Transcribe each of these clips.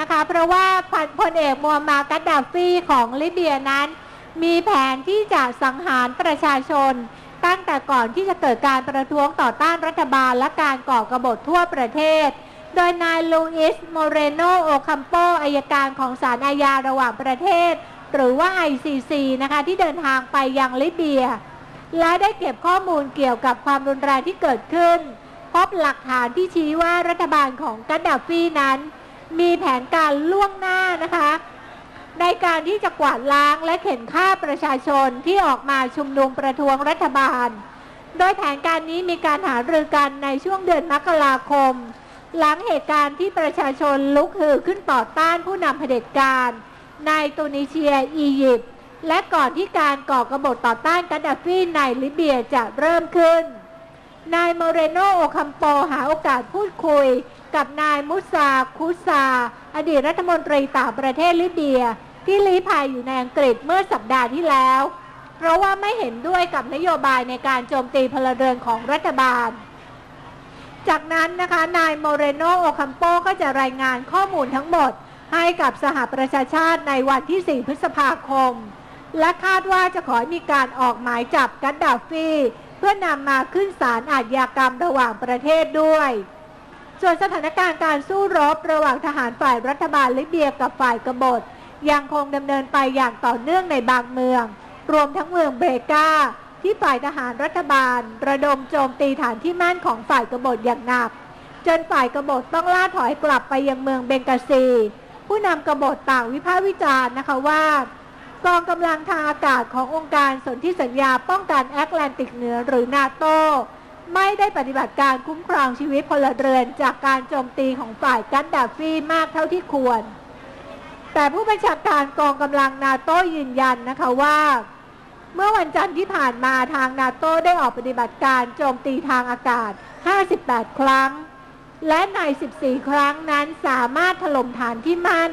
นะคะ เพราะว่าพลเอกมูฮัมหมัดกัดดาฟีของลิเบียนั้น มีแผนที่จะสังหารประชาชน ตั้งแต่ก่อนที่จะเกิดการประท้วงต่อต้านรัฐบาลและการก่อกบฏทั่วประเทศ โดยนายลูอิสโมเรโนโอคัมโปอายการของศาลอาญาระหว่างประเทศ หรือว่า ICC นะคะที่เดินทางไปยังลิเบีย และได้เก็บข้อมูลเกี่ยวกับความรุนแรงที่เกิดขึ้นพบหลักฐานที่ชี้ว่ารัฐบาลของกัดดาฟีนั้น มีแผนการล่วงหน้านะคะ ในการที่จะกวาดล้างและเข็นฆ่าประชาชนที่ออกมาชุมนุมประท้วงรัฐบาล โดยแผนการนี้มีการหารือกันในช่วงเดือนมกราคม หลังเหตุการณ์ที่ประชาชนลุกฮือขึ้นต่อต้านผู้นำเผด็จการ ในตุนิเซีย อียิปต์และก่อนที่การก่อกบฏต่อต้านกัดดาฟีในลิเบียจะเริ่มขึ้น นายโมเรโนโอคัมโปหาโอกาสพูดคุย กับนายมุซาคุซา อดีตรัฐมนตรีต่างประเทศลิเบีย ที่ลี้ภัยอยู่ในอังกฤษเมื่อสัปดาห์ที่แล้ว เพราะว่าไม่เห็นด้วยกับนโยบายในการโจมตีพลเรือนของรัฐบาล จากนั้นนะคะนายโมเรโนโอคัมโปก็จะรายงานข้อมูลทั้งหมด ให้กับสหประชาชาติในวันที่ 4 พฤษภาคม และคาดว่าจะขอมีการออกหมายจับกัดดาฟี พื่อนำมาขึ้นศาลอาญากรรมระหว่างประเทศด้วย ส่วนสถานการณ์การสู้รบระหว่างทหารฝ่ายรัฐบาลลิเบียกับฝ่ายกบฏ ยังคงดำเนินไปอย่างต่อเนื่องในบางเมือง รวมทั้งเมืองเบกาที่ฝ่ายทหารรัฐบาล ระดมโจมตีฐานที่มั่นของฝ่ายกบฏอย่างหนัก จนฝ่ายกบฏต้องล่าถอยกลับไปยังเมืองเบงกาซี ผู้นำกบฏต่างวิพากษ์วิจารณ์นะคะว่า กองกำลังทางอากาศขององค์การสนธิสัญญาป้องกันแอตแลนติกเหนือหรือนาโต ไม่ได้ปฏิบัติการคุ้มครองชีวิตพลเรือนจากการโจมตีของฝ่ายกัดดาฟีมากเท่าที่ควร แต่ผู้บัญชาการกองกำลังนาโตยืนยันนะคะว่าเมื่อวันจันทร์ที่ผ่านมาทางนาโตได้ออกปฏิบัติการโจมตีทางอากาศ 58 ครั้ง และใน 14 ครั้งนั้นสามารถถล่มฐานที่มั่น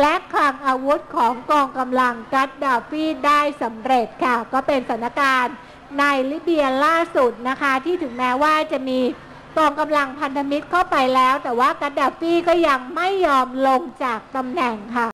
และคลังอาวุธของกองกำลังกัดดาฟีได้สำเร็จค่ะ ก็เป็นสถานการณ์ในลิเบียล่าสุดนะคะ ที่ถึงแม้ว่าจะมีกองกำลังพันธมิตรเข้าไปแล้ว แต่ว่ากัดดาฟีก็ยังไม่ยอมลงจากตำแหน่งค่ะ